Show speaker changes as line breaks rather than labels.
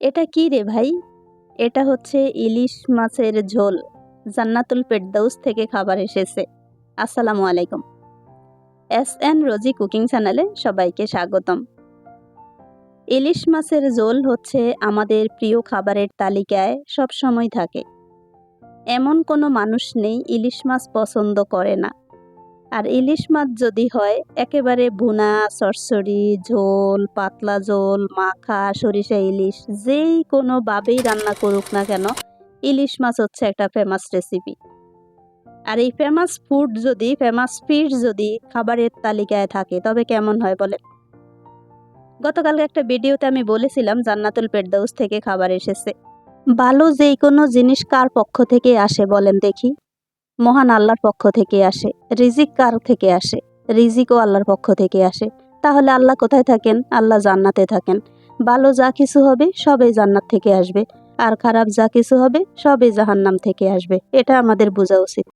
এটা কি রে ভাই? এটা হচ্ছে ইলিশ মাছের ঝোল। জান্নাতুল পেটদাউস থেকে খাবার এসেছে। আসসালামু আলাইকুম। এস এন রোজি কুকিং চ্যানেলে সবাইকে স্বাগতম। ইলিশ মাছের ঝোল হচ্ছে আমাদের প্রিয় খাবারের তালিকায় সব সময় থাকে। এমন কোনো মানুষ নেই ইলিশ মাছ পছন্দ করে না। আর ইলিশ মাছ যদি হয়, একেবারে ভুনা, সরসরি, ঝোল, পাতলা ঝোল, মাখা, সরিষা ইলিশ, যেই কোনোভাবেই রান্না করুক না কেন, ইলিশ মাছ হচ্ছে একটা ফেমাস রেসিপি আর এই ফেমাস ফুড যদি ফেমাস ফিশ যদি খাবারের তালিকায় থাকে, তবে কেমন হয় বলেন? গতকালকে একটা ভিডিওতে আমি বলেছিলাম, জান্নাতুল ফেরদাউস থেকে খাবার এসেছে। ভালো যেই কোনো জিনিস কার পক্ষ থেকে আসে বলেন দেখি। মহান আল্লাহর পক্ষ থেকে আসে, রিজিক কার থেকে আসে? রিজিকও আল্লাহর পক্ষ থেকে আসে। তাহলে আল্লাহ কোথায় থাকেন? আল্লাহ জান্নাতে থাকেন। ভালো যা কিছু হবে সবই জান্নাত থেকে আসবে। আর খারাপ যা কিছু হবে সবই জাহান্নাম থেকে আসবে। এটা আমাদের বোঝা উচিত।